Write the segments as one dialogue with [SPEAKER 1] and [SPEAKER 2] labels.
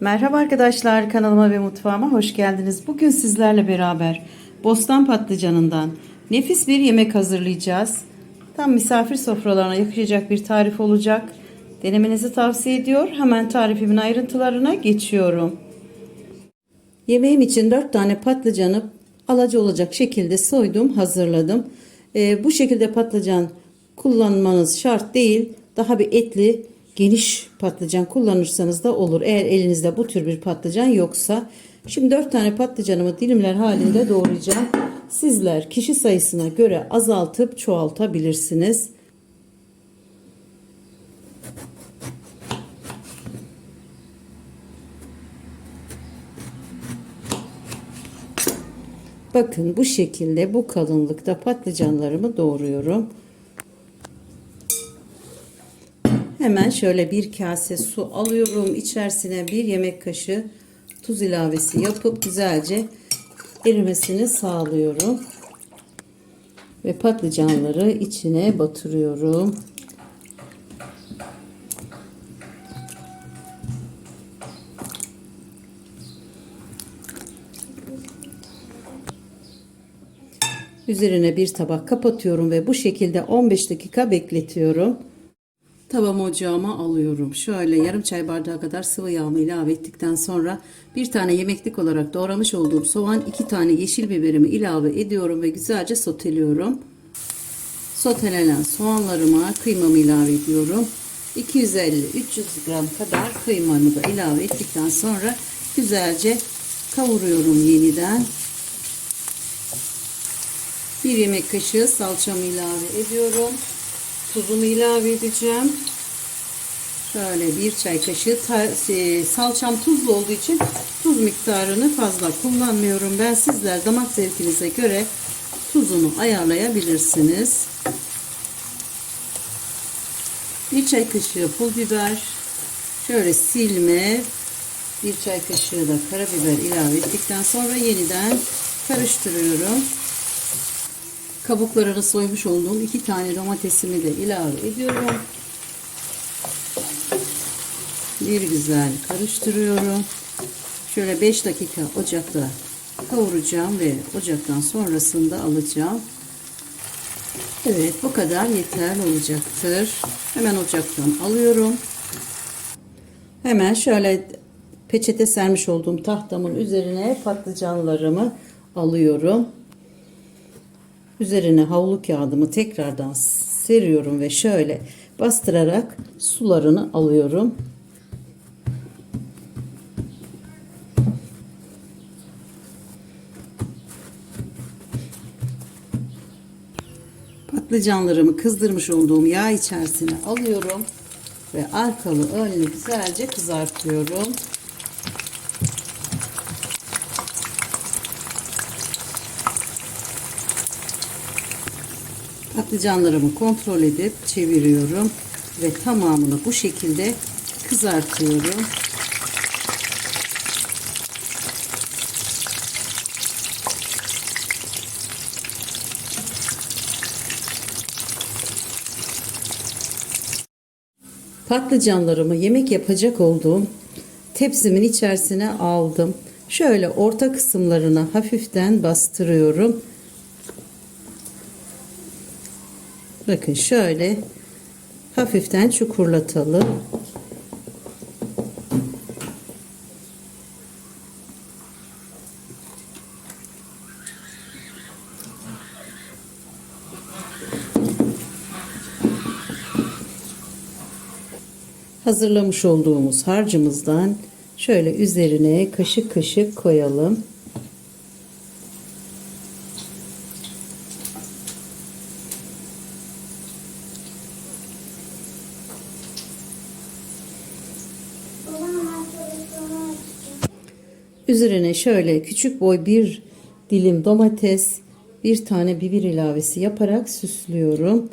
[SPEAKER 1] Merhaba arkadaşlar kanalıma ve mutfağıma hoş geldiniz. Bugün sizlerle beraber bostan patlıcanından nefis bir yemek hazırlayacağız. Tam misafir sofralarına yakışacak bir tarif olacak. Denemenizi tavsiye ediyor. Hemen tarifimin ayrıntılarına geçiyorum. Yemeğim için 4 tane patlıcanı alacı olacak şekilde soydum, hazırladım. Ee, bu şekilde patlıcan kullanmanız şart değil. Daha bir etli, geniş patlıcan kullanırsanız da olur. Eğer elinizde bu tür bir patlıcan yoksa. Şimdi 4 tane patlıcanımı dilimler halinde doğrayacağım. Sizler kişi sayısına göre azaltıp çoğaltabilirsiniz. Bakın bu şekilde bu kalınlıkta patlıcanlarımı doğruyorum. Hemen şöyle bir kase su alıyorum. İçerisine bir yemek kaşığı tuz ilavesi yapıp güzelce erimesini sağlıyorum. Ve patlıcanları içine batırıyorum. Üzerine bir tabak kapatıyorum ve bu şekilde 15 dakika bekletiyorum. Tavam ocağıma alıyorum. Şöyle yarım çay bardağı kadar sıvı yağımı ilave ettikten sonra bir tane yemeklik olarak doğramış olduğum soğan, iki tane yeşil biberimi ilave ediyorum ve güzelce soteliyorum. Sotelenen soğanlarıma kıymamı ilave ediyorum. 250-300 gram kadar kıymamı da ilave ettikten sonra güzelce kavuruyorum yeniden. Bir yemek kaşığı salçamı ilave ediyorum. Tuzumu ilave edeceğim. Şöyle bir çay kaşığı e, salçam tuzlu olduğu için tuz miktarını fazla kullanmıyorum. Ben sizler damak zevkinize göre tuzunu ayarlayabilirsiniz. Bir çay kaşığı pul biber, şöyle silme, bir çay kaşığı da karabiber ilave ettikten sonra yeniden karıştırıyorum. Kabuklarını soymuş olduğum iki tane domatesimi de ilave ediyorum. Bir güzel karıştırıyorum. Şöyle 5 dakika ocakta kavuracağım ve ocaktan sonrasında alacağım. Evet bu kadar yeterli olacaktır. Hemen ocaktan alıyorum. Hemen şöyle peçete sermiş olduğum tahtamın üzerine patlıcanlarımı alıyorum. Üzerine havlu kağıdımı tekrardan seriyorum ve şöyle bastırarak sularını alıyorum. Patlıcanlarımı kızdırmış olduğum yağ içerisine alıyorum ve arkalı önlü güzelce kızartıyorum. Patlıcanlarımı kontrol edip çeviriyorum ve tamamını bu şekilde kızartıyorum. Patlıcanlarımı yemek yapacak olduğum tepsimin içerisine aldım. Şöyle orta kısımlarına hafiften bastırıyorum. Bakın şöyle hafiften çukurlatalım. Hazırlamış olduğumuz harcımızdan şöyle üzerine kaşık kaşık koyalım. Üzerine şöyle küçük boy bir dilim domates, bir tane biber ilavesi yaparak süslüyorum.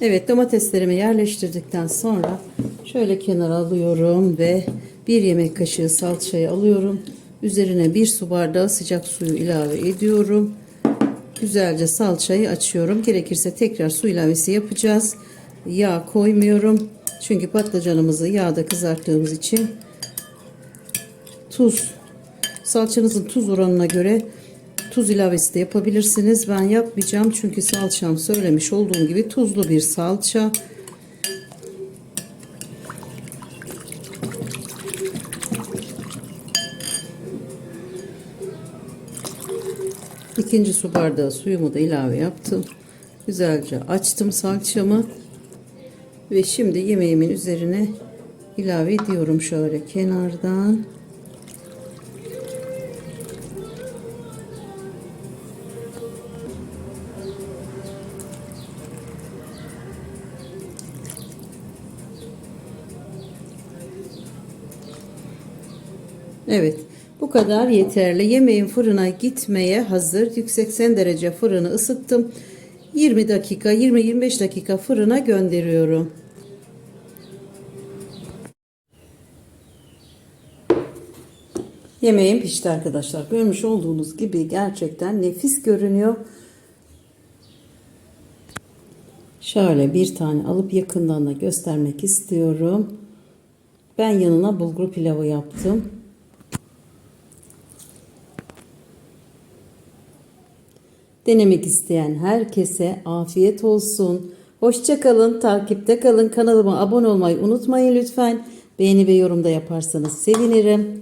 [SPEAKER 1] Evet domateslerimi yerleştirdikten sonra şöyle kenara alıyorum ve bir yemek kaşığı salçayı alıyorum. Üzerine bir su bardağı sıcak suyu ilave ediyorum. Güzelce salçayı açıyorum. Gerekirse tekrar su ilavesi yapacağız. yağ koymuyorum. Çünkü patlıcanımızı yağda kızarttığımız için tuz salçanızın tuz oranına göre tuz ilavesi de yapabilirsiniz. Ben yapmayacağım çünkü salçam söylemiş olduğum gibi tuzlu bir salça. İkinci su bardağı suyumu da ilave yaptım. Güzelce açtım salçamı. Ve şimdi yemeğimin üzerine ilave ediyorum şöyle kenardan. Evet. Bu kadar yeterli. Yemeğin fırına gitmeye hazır. 180 derece fırını ısıttım. 20 dakika, 20-25 dakika fırına gönderiyorum. Yemeğim pişti arkadaşlar. Görmüş olduğunuz gibi gerçekten nefis görünüyor. Şöyle bir tane alıp yakından da göstermek istiyorum. Ben yanına bulgur pilavı yaptım. Denemek isteyen herkese afiyet olsun. Hoşça kalın, takipte kalın. Kanalıma abone olmayı unutmayın lütfen. Beğeni ve yorumda yaparsanız sevinirim.